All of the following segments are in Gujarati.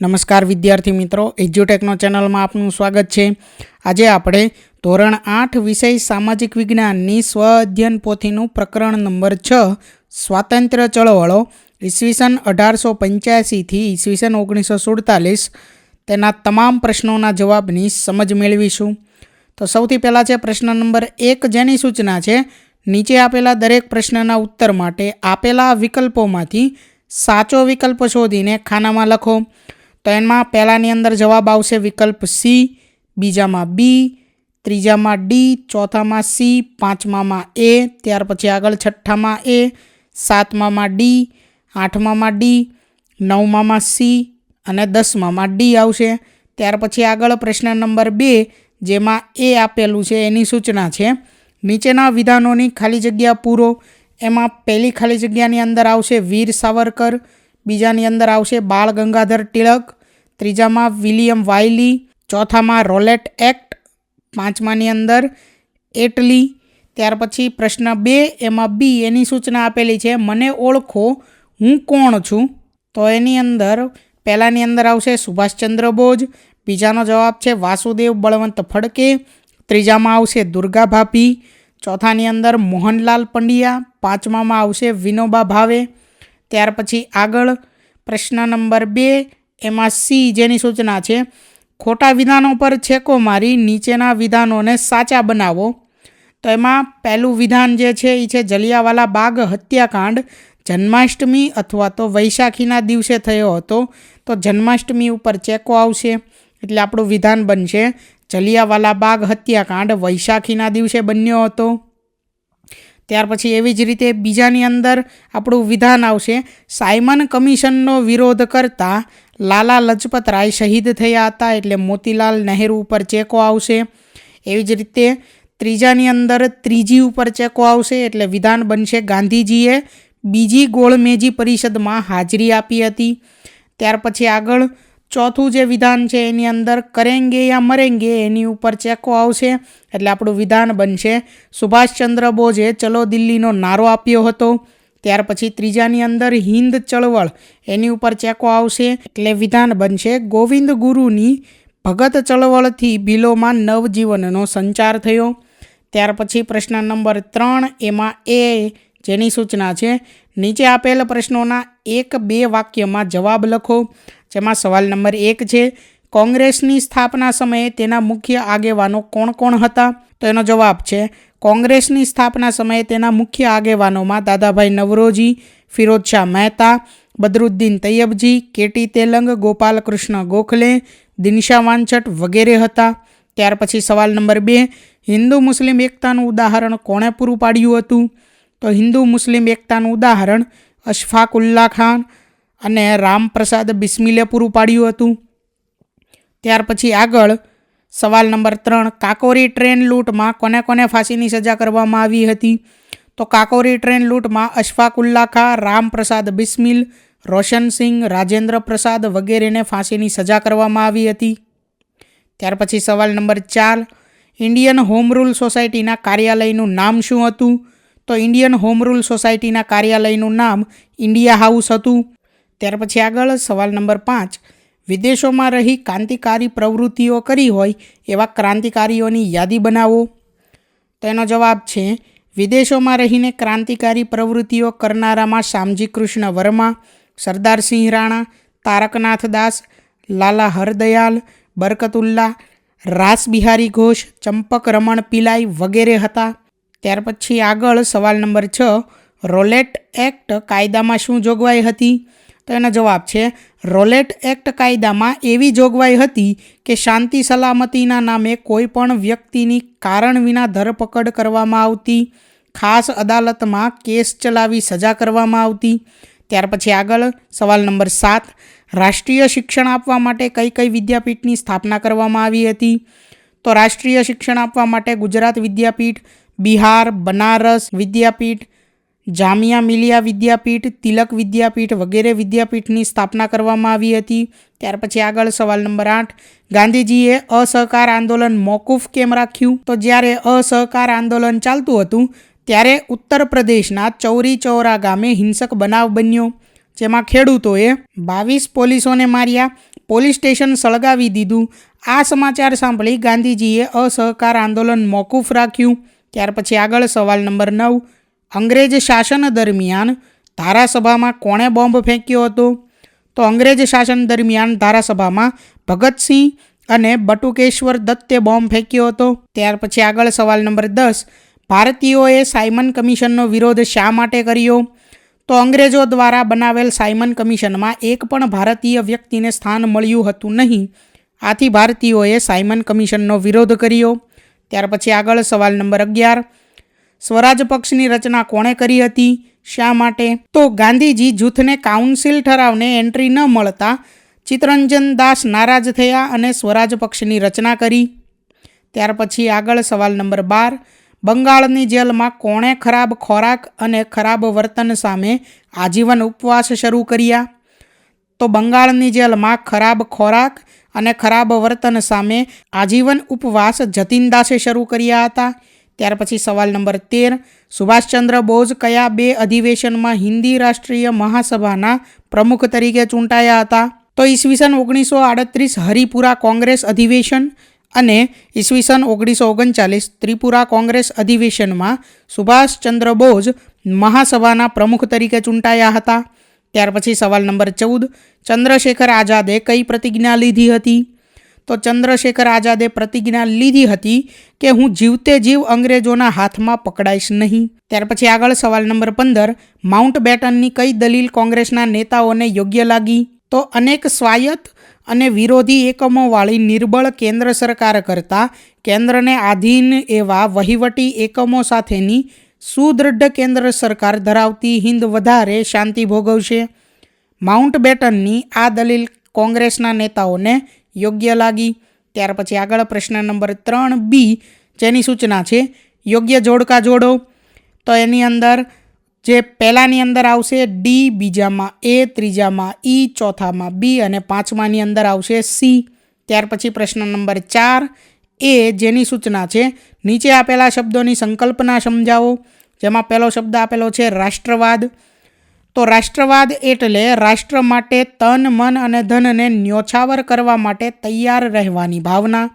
નમસ્કાર વિદ્યાર્થી મિત્રો એજ્યુટેકનો ચેનલમાં આપનું સ્વાગત છે. આજે આપણે ધોરણ આઠ વિષય સામાજિક વિજ્ઞાનની સ્વ અધ્યયન પોથીનું પ્રકરણ નંબર છ, સ્વાતંત્ર્ય ચળવળો, ઈસવીસન અઢારસો પંચ્યાસીથી ઈસવીસન ઓગણીસો સુડતાલીસ તેના તમામ પ્રશ્નોના જવાબની સમજ મેળવીશું. તો સૌથી પહેલાં છે પ્રશ્ન નંબર એક, જેની સૂચના છે, નીચે આપેલા દરેક પ્રશ્નના ઉત્તર માટે આપેલા વિકલ્પોમાંથી સાચો વિકલ્પ શોધીને ખાનામાં લખો. તો એમાં પહેલાંની અંદર જવાબ આવશે વિકલ્પ સી, બીજામાં બી, ત્રીજામાં ડી, ચોથામાં સી, પાંચમામાં એ, ત્યાર પછી આગળ છઠ્ઠામાં એ, સાતમામાં ડી, આઠમામાં ડી, નવમામાં સી અને દસમામાં ડી આવશે. ત્યાર પછી આગળ પ્રશ્ન નંબર બે, જેમાં એ આપેલું છે, એની સૂચના છે. નીચેના વિધાનોની ખાલી જગ્યા પૂરો. એમાં પહેલી ખાલી જગ્યાની અંદર આવશે વીર સાવરકર બીજાની અંદર આવશે બાળ ગંગાધર ટિળક ત્રીજામાં વિલિયમ વાયલી, ચોથામાં રોલેટ એક્ટ, પાંચમાની અંદર એટલી, ત્યાર પછી પ્રશ્ન બે, એમાં બી એની સૂચના આપેલી છે, મને ઓળખો, હું કોણ છું? તો એની અંદર પહેલાંની અંદર આવશે સુભાષચંદ્ર બોઝ, બીજાનો જવાબ છે વાસુદેવ બળવંત ફડકે, ત્રીજામાં આવશે દુર્ગા ભાભી ચોથાની અંદર મોહનલાલ પંડ્યા, પાંચમામાં આવશે વિનોબા ભાવે ત્યાર પછી આગળ પ્રશ્ન નંબર બે, એમાં સી જેની સૂચના છે, ખોટા વિધાનો પર છેકો મારી, નીચેના વિધાનોને સાચા બનાવો. તો એમાં પહેલું વિધાન જે છે એ છે જલિયાવાલા બાગ હત્યાકાંડ, જન્માષ્ટમી અથવા તો વૈશાખીના દિવસે થયો હતો. તો જન્માષ્ટમી ઉપર ચેકો આવશે એટલે આપણું વિધાન બનશે જલિયાવાલા બાગ હત્યાકાંડ વૈશાખીના દિવસે બન્યો હતો. ત્યાર પછી એવી જ રીતે બીજાની અંદર આપણું વિધાન આવશે. સાયમન કમિશનનો વિરોધ કરતા લાલા લજપત રાય શહીદ થયા હતા એટલે મોતીલાલ નહેરુ ઉપર ચેકો આવશે. એવી જ રીતે ત્રીજાની અંદર ત્રીજી ઉપર ચેકો આવશે એટલે વિધાન બનશે ગાંધીજીએ બીજી ગોળમેજી પરિષદમાં હાજરી આપી હતી. ત્યાર પછી આગળ ચોથું જે વિધાન છે એની અંદર કરેંગે યા મરેંગે એની ઉપર ચેકો આવશે, એટલે આપણું વિધાન બનશે. સુભાષચંદ્ર બોઝે ચલો દિલ્હીનો નારો આપ્યો હતો. ત્યાર પછી ત્રીજાની અંદર હિન્દ ચળવળ એની ઉપર ચેકો આવશે, એટલે વિધાન બનશે ગોવિંદ ગુરુની ભગત ચળવળથી ભીલોમાં નવજીવનનો સંચાર થયો. ત્યાર પછી પ્રશ્ન નંબર ત્રણ, એમાં એ જેની સૂચના છે, નીચે આપેલ પ્રશ્નોના એક બે વાક્યમાં જવાબ લખો. જેમાં સવાલ નંબર એક છે, કોંગ્રેસની સ્થાપના સમયે તેના મુખ્ય આગેવાનો કોણ કોણ હતા? તો એનો જવાબ છે, કોંગ્રેસની સ્થાપના સમયે તેના મુખ્ય આગેવાનોમાં દાદાભાઈ નવરોજી, ફિરોજ શાહ મહેતા, બદરુદ્દીન તૈયબજી, કેટી તેલંગ, ગોપાલકૃષ્ણ ગોખલે, દિનશા વાંછટ વગેરે હતા. ત્યાર પછી સવાલ નંબર બે, હિન્દુ મુસ્લિમ એકતાનું ઉદાહરણ કોણે પૂરું પાડ્યું હતું? તો હિન્દુ મુસ્લિમ એકતાનું ઉદાહરણ અશફાક ઉલ્લા ખાન અને રામપ્રસાદ બિસ્મિલે પૂરું પાડ્યું હતું. ત્યાર પછી આગળ સવાલ નંબર ત્રણ, કાકોરી ટ્રેન લૂંટમાં કોને કોને ફાંસીની સજા કરવામાં આવી હતી? તો કાકોરી ટ્રેન લૂંટમાં અશફાકુલ્લા ખા, રામપ્રસાદ બિસ્મિલ રોશનસિંહ રાજેન્દ્ર પ્રસાદ વગેરેને ફાંસીની સજા કરવામાં આવી હતી. ત્યાર પછી સવાલ નંબર ચાર, ઇન્ડિયન હોમ રૂલ સોસાયટીના કાર્યાલયનું નામ શું હતું? તો ઇન્ડિયન હોમ રૂલ સોસાયટીના કાર્યાલયનું નામ ઇન્ડિયા હાઉસ હતું. ત્યાર પછી આગળ સવાલ નંબર પાંચ. વિદેશોમાં રહી ક્રાંતિકારી પ્રવૃત્તિઓ કરી હોય એવા ક્રાંતિકારીઓની યાદી બનાવો. તેનો જવાબ છે, વિદેશોમાં રહીને ક્રાંતિકારી પ્રવૃત્તિઓ કરનારામાં શામજી કૃષ્ણ વર્મા સરદારસિંહ રાણા, તારકનાથ દાસ, લાલા હરદયાલ, બરકતુલ્લા રાસ બિહારી ઘોષ, ચંપક રમણ પિલાઈ વગેરે હતા. ત્યાર પછી આગળ સવાલ નંબર છ, રોલેટ એક્ટ કાયદામાં શું જોગવાઈ હતી? તો એનો જવાબ છે, રોલેટ એક્ટ કાયદામાં એવી જોગવાઈ હતી કે શાંતિ સલામતીના નામે કોઈ પણ વ્યક્તિની કારણ વિના ધરપકડ કરવામાં આવતી, ખાસ અદાલતમાં કેસ ચલાવી સજા કરવામાં આવતી. ત્યાર પછી આગળ સવાલ નંબર સાત, રાષ્ટ્રીય શિક્ષણ આપવા માટે કઈ કઈ વિદ્યાપીઠની સ્થાપના કરવામાં આવી હતી? તો રાષ્ટ્રીય શિક્ષણ આપવા માટે ગુજરાત વિદ્યાપીઠ બિહાર, બનારસ વિદ્યાપીઠ, જામિયા મિલિયા વિદ્યાપીઠ, તિલક વિદ્યાપીઠ વગેરે વિદ્યાપીઠની સ્થાપના કરવામાં આવી હતી. ત્યાર પછી આગળ સવાલ નંબર આઠ. ગાંધીજીએ અસહકાર આંદોલન મોકૂફ કેમ રાખ્યું? તો જ્યારે અસહકાર આંદોલન ચાલતું હતું, ત્યારે ઉત્તર પ્રદેશના ચૌરી ચૌરા ગામે હિંસક બનાવ બન્યો, જેમાં ખેડૂતોએ બાવીસ પોલીસોને માર્યા, પોલીસ સ્ટેશન સળગાવી દીધું. આ સમાચાર સાંભળી ગાંધીજીએ અસહકાર આંદોલન મોકૂફ રાખ્યું. ત્યાર પછી આગળ સવાલ નંબર નવ. અંગ્રેજ શાસન દરમિયાન ધારાસભામાં કોણે બોમ્બ ફેંક્યો હતો? તો અંગ્રેજ શાસન દરમિયાન ધારાસભામાં ભગતસિંહ અને બટુકેશ્વર દત્તે બોમ્બ ફેંક્યો હતો. ત્યાર પછી આગળ સવાલ નંબર દસ. ભારતીયોએ સાયમન કમિશનનો વિરોધ શા માટે કર્યો? તો અંગ્રેજો દ્વારા બનાવેલ સાયમન કમિશનમાં એક પણ ભારતીય વ્યક્તિને સ્થાન મળ્યું હતું નહીં. આથી ભારતીયોએ સાયમન કમિશનનો વિરોધ કર્યો. ત્યાર પછી આગળ સવાલ નંબર અગિયાર. સ્વરાજ પક્ષની રચના કોણે કરી હતી? શા માટે? તો ગાંધીજી જૂથને કાઉન્સિલ ઠરાવને એન્ટ્રી ન મળતા ચિત્તરંજન દાસ નારાજ થયા અને સ્વરાજ પક્ષની રચના કરી. ત્યાર પછી આગળ સવાલ નંબર બાર. બંગાળની જેલમાં કોણે ખરાબ ખોરાક અને ખરાબ વર્તન સામે આજીવન ઉપવાસ શરૂ કર્યા? તો બંગાળની જેલમાં ખરાબ ખોરાક અને ખરાબ વર્તન સામે આજીવન ઉપવાસ જતીનદાસે શરૂ કર્યા હતા. ત્યાર પછી સવાલ નંબર તેર, સુભાષચંદ્ર બોઝ કયા બે અધિવેશનમાં હિન્દી રાષ્ટ્રીય મહાસભાના પ્રમુખ તરીકે ચૂંટાયા હતા? તો ઈસવીસન ઓગણીસો આડત્રીસ હરિપુરા કોંગ્રેસ અધિવેશન અને ઈસવીસન ઓગણીસો ઓગણચાલીસ ત્રિપુરા કોંગ્રેસ અધિવેશનમાં સુભાષચંદ્ર બોઝ મહાસભાના પ્રમુખ તરીકે ચૂંટાયા હતા. ત્યાર પછી સવાલ નંબર ચૌદ, ચંદ્રશેખર આઝાદે કઈ પ્રતિજ્ઞા લીધી હતી? તો ચંદ્રશેખર આઝાદે પ્રતિજ્ઞા લીધી હતી કે હું જીવતે જીવ અંગ્રેજોના હાથમાં પકડાઈશ નહીં. ત્યાર પછી આગળ સવાલ નંબર પંદર, માઉન્ટ બેટનની કઈ દલીલ કોંગ્રેસના નેતાઓને યોગ્ય લાગી? તો અનેક સ્વાયત્ત અને વિરોધી એકમોવાળી નિર્બળ કેન્દ્ર સરકાર કરતાં કેન્દ્રને આધીન એવા વહીવટી એકમો સાથેની સુદૃઢ કેન્દ્ર સરકાર ધરાવતી હિંદ વધારે શાંતિ ભોગવશે. માઉન્ટ બેટનની આ દલીલ કોંગ્રેસના નેતાઓને યોગ્ય લાગી. ત્યાર પછી આગળ પ્રશ્ન નંબર ત્રણ બી, જેની સૂચના છે, યોગ્ય જોડકા જોડો. તો એની અંદર, જે પહેલાંની અંદર આવશે ડી, બીજામાં એ, ત્રીજામાં ઈ, ચોથામાં બી અને પાંચમાની અંદર આવશે સી. ત્યાર પછી પ્રશ્ન નંબર ચાર એ જેની સૂચના છે, નીચે આપેલા શબ્દોની સંકલ્પના સમજાવો. જેમાં પહેલો શબ્દ આપેલો છે, રાષ્ટ્રવાદ. તો રાષ્ટ્રવાદ એટલે રાષ્ટ્ર માટે તન, મન અને ધનને ન્યોછાવર કરવા માટે તૈયાર રહેવાની ભાવના.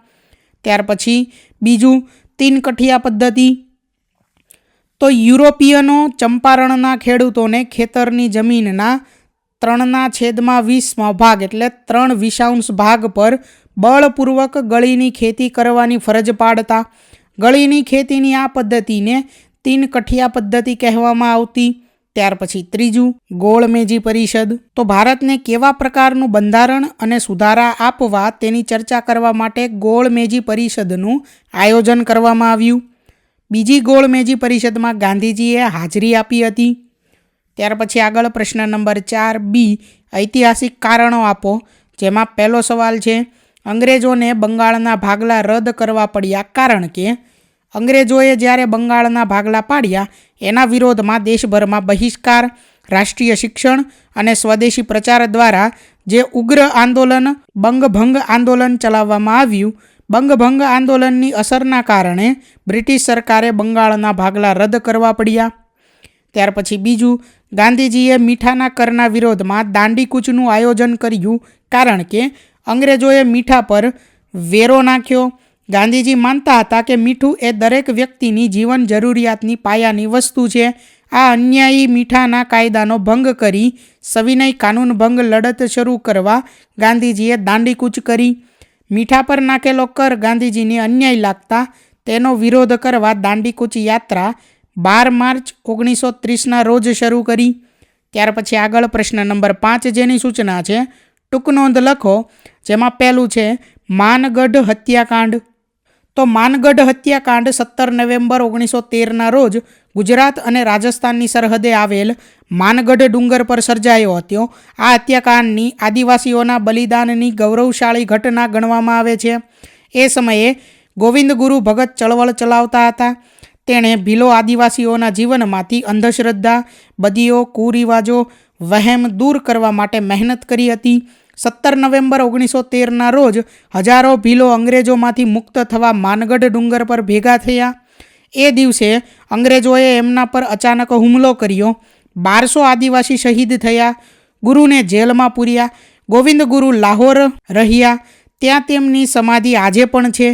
ત્યાર પછી બીજું તીન કઠિયા પદ્ધતિ. તો યુરોપિયનો ચંપારણના ખેડૂતોને ખેતરની જમીનના ત્રણના છેદમાં વીસમો ભાગ એટલે ત્રણ વિષાંશ ભાગ પર બળપૂર્વક ગળીની ખેતી કરવાની ફરજ પાડતા. ગળીની ખેતીની આ પદ્ધતિને તીન કઠિયા પદ્ધતિ કહેવામાં આવતી. ત્યાર પછી ત્રીજું, ગોળમેજી પરિષદ. તો ભારતને કેવા પ્રકારનું બંધારણ અને સુધારા આપવા તેની ચર્ચા કરવા માટે ગોળમેજી પરિષદનું આયોજન કરવામાં આવ્યું? બીજી ગોળમેજી પરિષદમાં ગાંધીજીએ હાજરી આપી હતી. ત્યાર પછી આગળ પ્રશ્ન નંબર ચાર બી, ઐતિહાસિક કારણો આપો. જેમાં પહેલો સવાલ છે, અંગ્રેજોને બંગાળના ભાગલા રદ કરવા પડ્યા કારણ કે, અંગ્રેજોએ જ્યારે બંગાળના ભાગલા પાડ્યા, એના વિરોધમાં દેશભરમાં બહિષ્કાર, રાષ્ટ્રીય શિક્ષણ અને સ્વદેશી પ્રચાર દ્વારા જે ઉગ્ર આંદોલન, બંગભંગ આંદોલન ચલાવવામાં આવ્યું, બંગભંગ આંદોલનની અસરના કારણે બ્રિટિશ સરકારે બંગાળના ભાગલા રદ કરવા પડ્યા. ત્યાર પછી બીજું ગાંધીજીએ મીઠાના કરના વિરોધમાં દાંડીકૂચનું આયોજન કર્યું કારણ કે અંગ્રેજોએ મીઠા પર વેરો નાખ્યો. ગાંધીજી માનતા હતા કે મીઠું એ દરેક વ્યક્તિની જીવન જરૂરિયાતની પાયાની વસ્તુ છે. આ અન્યાયી મીઠાના કાયદાનો ભંગ કરી સવિનય કાનૂન ભંગ લડત શરૂ કરવા ગાંધીજીએ દાંડીકૂચ કરી. મીઠા પર નાખેલો કર ગાંધીજીને અન્યાય લાગતા તેનો વિરોધ કરવા દાંડીકૂચ યાત્રા બાર માર્ચ ઓગણીસો ત્રીસના રોજ શરૂ કરી. ત્યાર પછી આગળ પ્રશ્ન નંબર પાંચ જેની સૂચના છે, ટૂંક નોંધ લખો, જેમાં પહેલું છે, માનગઢ હત્યાકાંડ. તો માનગઢ હત્યાકાંડ સત્તર નવેમ્બર ઓગણીસો તેરના રોજ ગુજરાત અને રાજસ્થાનની સરહદે આવેલ માનગઢ ડુંગર પર સર્જાયો હતો. આ હત્યાકાંડની આદિવાસીઓના બલિદાનની ગૌરવશાળી ઘટના ગણવામાં આવે છે. એ સમયે ગોવિંદ ગુરુ ભગત ચળવળ ચલાવતા હતા. તેણે ભીલો આદિવાસીઓના જીવનમાંથી અંધશ્રદ્ધા, બદીઓ, કુરિવાજો, વહેમ દૂર કરવા માટે મહેનત કરી હતી. સત્તર નવેમ્બર ઓગણીસો તેરના રોજ હજારો ભીલો અંગ્રેજોમાંથી મુક્ત થવા માનગઢ ડુંગર પર ભેગા થયા. એ દિવસે અંગ્રેજોએ એમના પર અચાનક હુમલો કર્યો. બારસો આદિવાસી શહીદ થયા, ગુરુને જેલમાં પૂર્યા ગોવિંદ ગુરુ લાહોર રહ્યા. ત્યાં તેમની સમાધિ આજે પણ છે.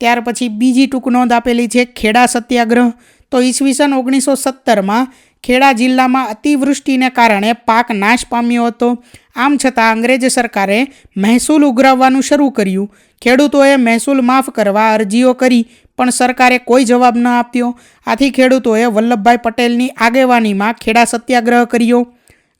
ત્યાર પછી બીજી ટૂંક નોંધ આપેલી છે ખેડા સત્યાગ્રહ. તો ઈસવીસન ઓગણીસો સત્તરમાં ખેડા જિલ્લામાં અતિવૃષ્ટિને કારણે પાક નાશ પામ્યો હતો. આમ છતાં અંગ્રેજ સરકારે મહેસૂલ ઉઘરાવવાનું શરૂ કર્યું. ખેડૂતોએ મહેસૂલ માફ કરવા અરજીઓ કરી, પણ સરકારે કોઈ જવાબ ન આપ્યો. આથી ખેડૂતોએ વલ્લભભાઈ પટેલની આગેવાનીમાં ખેડા સત્યાગ્રહ કર્યો.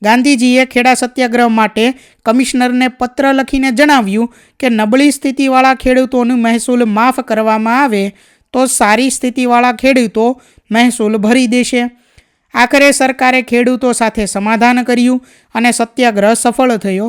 ગાંધીજીએ ખેડા સત્યાગ્રહ માટે કમિશનરને પત્ર લખીને જણાવ્યું કે નબળી સ્થિતિવાળા ખેડૂતોનું મહેસૂલ માફ કરવામાં આવે તો સારી સ્થિતિવાળા ખેડૂતો મહેસૂલ ભરી દેશે. આખરે સરકારે ખેડૂતો સાથે સમાધાન કર્યું અને સત્યાગ્રહ સફળ થયો.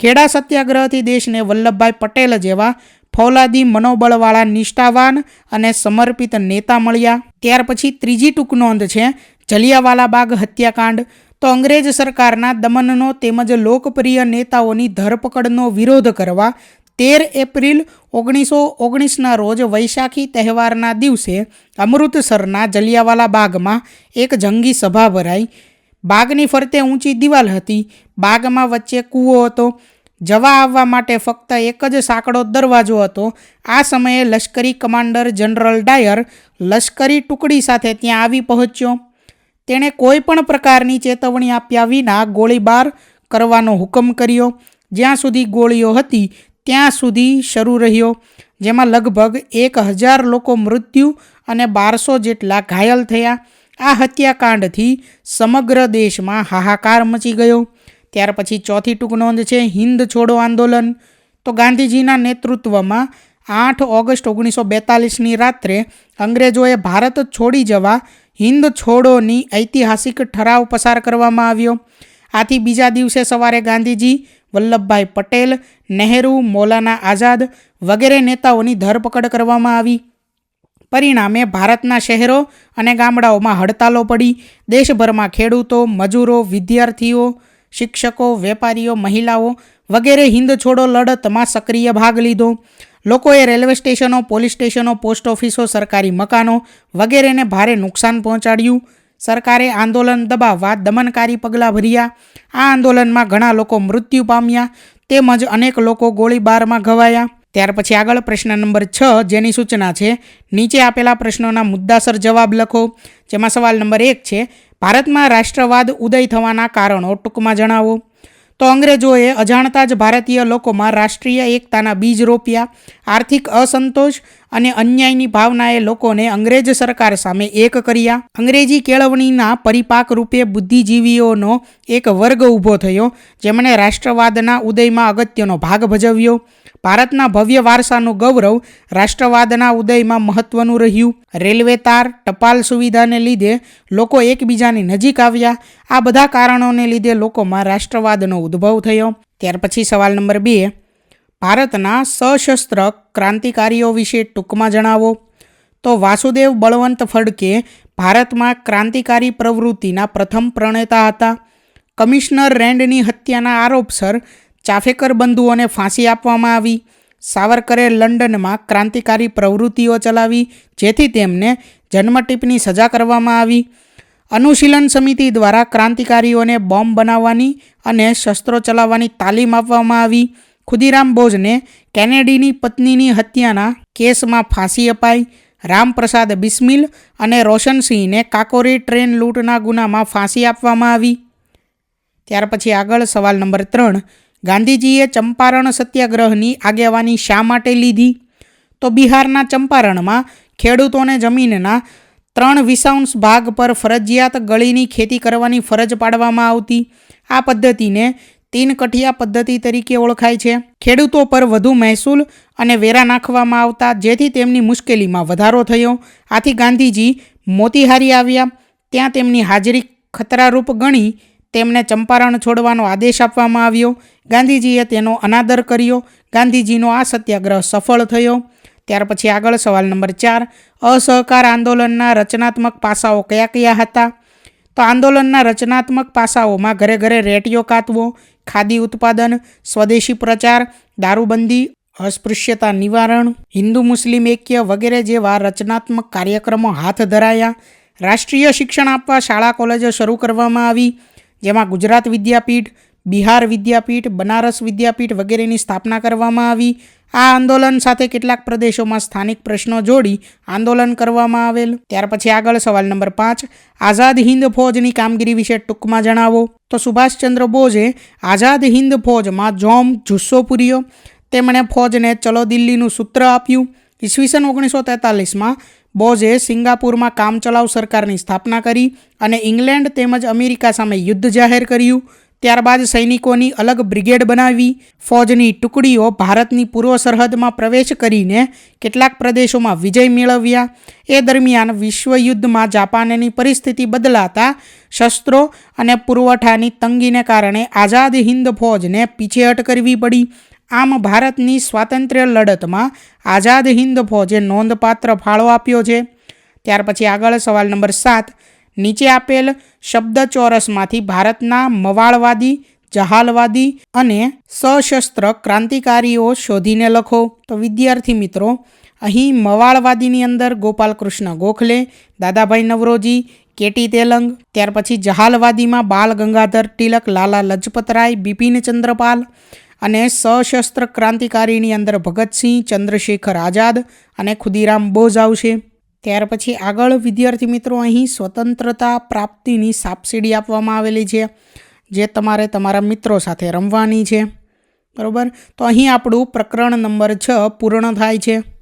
ખેડા સત્યાગ્રહથી દેશને વલ્લભભાઈ પટેલ જેવા ફૌલાદી મનોબળવાળા નિષ્ઠાવાન અને સમર્પિત નેતા મળ્યા. ત્યાર પછી ત્રીજી ટૂંક નોંધ છે, જલિયાવાલા બાગ હત્યાકાંડ. તો અંગ્રેજ સરકારના દમનનો તેમજ લોકપ્રિય નેતાઓની ધરપકડનો વિરોધ કરવા તેર એપ્રિલ ઓગણીસો ઓગણીસના રોજ વૈશાખી તહેવારના દિવસે અમૃતસરના જલિયાવાલા બાગમાં એક જંગી સભા ભરાઈ. બાગની ફરતે ઊંચી દિવાલ હતી. બાગમાં વચ્ચે કૂવો હતો. જવા આવવા માટે ફક્ત એક જ સાંકડો દરવાજો હતો. આ સમયે લશ્કરી કમાન્ડર જનરલ ડાયર લશ્કરી ટુકડી સાથે ત્યાં આવી પહોંચ્યો. તેણે કોઈ પણ પ્રકારની ચેતવણી આપ્યા વિના ગોળીબાર કરવાનો હુકમ કર્યો. જ્યાં સુધી ગોળીઓ હતી, ત્યાં સુધી શરૂ રહ્યો. જેમાં લગભગ એક હજાર લોકો મૃત્યુ અને બારસો જેટલા ઘાયલ થયા. આ હત્યાકાંડથી સમગ્ર દેશમાં હાહાકાર મચી ગયો. ત્યાર પછી ચોથી ટૂંક નોંધ છે હિન્દ છોડો આંદોલન. તો ગાંધીજીના નેતૃત્વમાં આઠ ઓગસ્ટ ઓગણીસો બેતાલીસની રાત્રે અંગ્રેજોએ ભારત છોડી જવા હિન્દ છોડોની ઐતિહાસિક ઠરાવ પસાર કરવામાં આવ્યો. આથી બીજા દિવસે સવારે ગાંધીજી, વલ્લભભાઈ પટેલ, નહેરુ, મૌલાના આઝાદ વગેરે નેતાઓની ધરપકડ કરવામાં આવી. પરિણામે ભારતના શહેરો અને ગામડાઓમાં હડતાલો પડી. દેશભરમાં ખેડૂતો, મજૂરો, વિદ્યાર્થીઓ, શિક્ષકો, વેપારીઓ, મહિલાઓ વગેરે હિન્દ છોડો લડતમાં સક્રિય ભાગ લીધો. લોકોએ રેલવે સ્ટેશનો, પોલીસ સ્ટેશનો, પોસ્ટ ઓફિસો, સરકારી મકાનો વગેરેને ભારે નુકસાન પહોંચાડ્યું. સરકારે આંદોલન દબાવવા દમનકારી પગલાં ભર્યા. આ આંદોલનમાં ઘણા લોકો મૃત્યુ પામ્યા તેમજ અનેક લોકો ગોળીબારમાં ઘવાયા. ત્યાર પછી આગળ પ્રશ્ન નંબર છ જેની સૂચના છે, નીચે આપેલા પ્રશ્નોના મુદ્દાસર જવાબ લખો. જેમાં સવાલ નંબર એક છે, ભારતમાં રાષ્ટ્રવાદ ઉદય થવાના કારણો ટૂંકમાં જણાવો. તો અંગ્રેજોએ અજાણતા જ ભારતીય લોકોમાં રાષ્ટ્રીય એકતાના બીજ રોપ્યા આર્થિક અસંતોષ અને અન્યાયની ભાવનાએ લોકોને અંગ્રેજ સરકાર સામે એક કર્યા. અંગ્રેજી કેળવણીના પરિપાક રૂપે બુદ્ધિજીવીઓનો એક વર્ગ ઊભો થયો, જેમણે રાષ્ટ્રવાદના ઉદયમાં અગત્યનો ભાગ ભજવ્યો. ભારતના ભવ્ય વારસાનું ગૌરવ રાષ્ટ્રવાદના ઉદયમાં મહત્વનું રહ્યું. રેલવે તાર, ટપાલ સુવિધાને લીધે લોકો એકબીજાની નજીક આવ્યા. આ બધા કારણોને લીધે લોકોમાં રાષ્ટ્રવાદનો ઉદ્ભવ થયો. ત્યાર પછી સવાલ નંબર બે. ભારતના સશસ્ત્ર ક્રાંતિકારીઓ વિશે ટૂંકમાં જણાવો. તો વાસુદેવ બળવંત ફડકે ભારતમાં ક્રાંતિકારી પ્રવૃત્તિના પ્રથમ પ્રણેતા હતા. કમિશનર રેન્ડની હત્યાના આરોપસર ચાફેકર બંધુઓને ફાંસી આપવામાં આવી. સાવરકરે લંડનમાં ક્રાંતિકારી પ્રવૃત્તિઓ ચલાવી, જેથી તેમને જન્મટીપની સજા કરવામાં આવી. અનુશીલન સમિતિ દ્વારા ક્રાંતિકારીઓને બોમ્બ બનાવવાની અને શસ્ત્રો ચલાવવાની તાલીમ આપવામાં આવી. ખુદીરામ બોઝને કેનેડીની પત્નીની હત્યાના કેસમાં ફાંસી અપાઈ. રામપ્રસાદ બિસ્મિલ અને રોશનસિંહને કાકોરી ટ્રેન લૂંટના ગુનામાં ફાંસી આપવામાં આવી. ત્યાર પછી આગળ સવાલ નંબર ત્રણ. ગાંધીજીએ ચંપારણ સત્યાગ્રહની આગેવાની શા માટે લીધી? તો બિહારના ચંપારણમાં ખેડૂતોને જમીનના ત્રણ વિસાઉન્સ ભાગ પર ફરજિયાત ગળીની ખેતી કરવાની ફરજ પાડવામાં આવતી. આ પદ્ધતિને તીન કઠિયા પદ્ધતિ તરીકે ઓળખાય છે. ખેડૂતો પર વધુ મહેસૂલ અને વેરા નાખવામાં આવતા જેથી તેમની મુશ્કેલીમાં વધારો થયો. આથી ગાંધીજી મોતીહારી આવ્યા. ત્યાં તેમની હાજરી ખતરારૂપ ગણી તેમને ચંપારણ છોડવાનો આદેશ આપવામાં આવ્યો. ગાંધીજીએ તેનો અનાદર કર્યો. ગાંધીજીનો આ સત્યાગ્રહ સફળ થયો. ત્યાર પછી આગળ સવાલ નંબર ચાર. અસહકાર આંદોલનના રચનાત્મક પાસાઓ કયા કયા હતા? તો આંદોલનના રચનાત્મક પાસાઓમાં ઘરે ઘરે રેટિયો કાતવો, ખાદી ઉત્પાદન, સ્વદેશી પ્રચાર, દારૂબંધી, અસ્પૃશ્યતા નિવારણ, હિન્દુ મુસ્લિમ એક્ય વગેરે જેવા રચનાત્મક કાર્યક્રમો હાથ ધરાયા. રાષ્ટ્રીય શિક્ષણ આપવા શાળા કોલેજો શરૂ કરવામાં આવી, જેમાં ગુજરાત વિદ્યાપીઠ બિહાર વિદ્યાપીઠ, બનારસ વિદ્યાપીઠ વગેરેની સ્થાપના કરવામાં આવી. આ આંદોલન સાથે કેટલાક પ્રદેશોમાં સ્થાનિક પ્રશ્નો જોડી આંદોલન કરવામાં આવેલ. ત્યાર પછી આગળ સવાલ નંબર પાંચ, આઝાદ હિન્દ ફોજની કામગીરી વિશે ટૂંકમાં જણાવો. તો સુભાષચંદ્ર બોઝે આઝાદ હિન્દ ફૌજમાં જોમ જુસ્સો પૂર્યો. તેમણે ફૌજને ચલો દિલ્હીનું સૂત્ર આપ્યું. ઈસવીસન ઓગણીસો તેતાલીસમાં બોઝે સિંગાપુરમાં કામચલાઉ સરકારની સ્થાપના કરી અને ઇંગ્લેન્ડ તેમજ અમેરિકા સામે યુદ્ધ જાહેર કર્યું. ત્યારબાદ સૈનિકોની અલગ બ્રિગેડ બનાવી, ફૌજની ટુકડીઓ ભારતની પૂર્વ સરહદમાં પ્રવેશ કરીને કેટલાક પ્રદેશોમાં વિજય મેળવ્યા. એ દરમિયાન વિશ્વયુદ્ધમાં જાપાનની પરિસ્થિતિ બદલાતા શસ્ત્રો અને પુરવઠાની તંગીને કારણે આઝાદ હિન્દ ફૌજને પીછેહટ કરવી પડી. આમ ભારતની સ્વાતંત્ર્ય લડતમાં આઝાદ હિન્દ ફોજે નોંધપાત્ર ફાળો આપ્યો છે. ત્યાર પછી આગળ સવાલ નંબર સાત. નીચે આપેલ શબ્દ ચોરસમાંથી ભારતના મવાળવાદી, જહાલવાદી અને સશસ્ત્ર ક્રાંતિકારીઓ શોધીને લખો. તો વિદ્યાર્થી મિત્રો, અહીં મવાળવાદીની અંદર ગોપાલકૃષ્ણ ગોખલે, દાદાભાઈ નવરોજી, કેટી તેલંગ, ત્યાર પછી જહાલવાદીમાં બાલ ગંગાધર તિલક, લાલા લજપતરાય બિપિન ચંદ્રપાલ અને સશસ્ત્ર ક્રાંતિકારીની અંદર ભગતસિંહ, ચંદ્રશેખર આઝાદ અને ખુદીરામ બોઝ આવશે ત્યાર પછી આગળ વિદ્યાર્થી મિત્રો અહીં સ્વતંત્રતા પ્રાપ્તિની સાબસિડી આપવામાં આવેલી છે, જે તમારે તમારા મિત્રો સાથે રમવાની છે. બરાબર? તો અહીં આપણું પ્રકરણ નંબર છ પૂર્ણ થાય છે.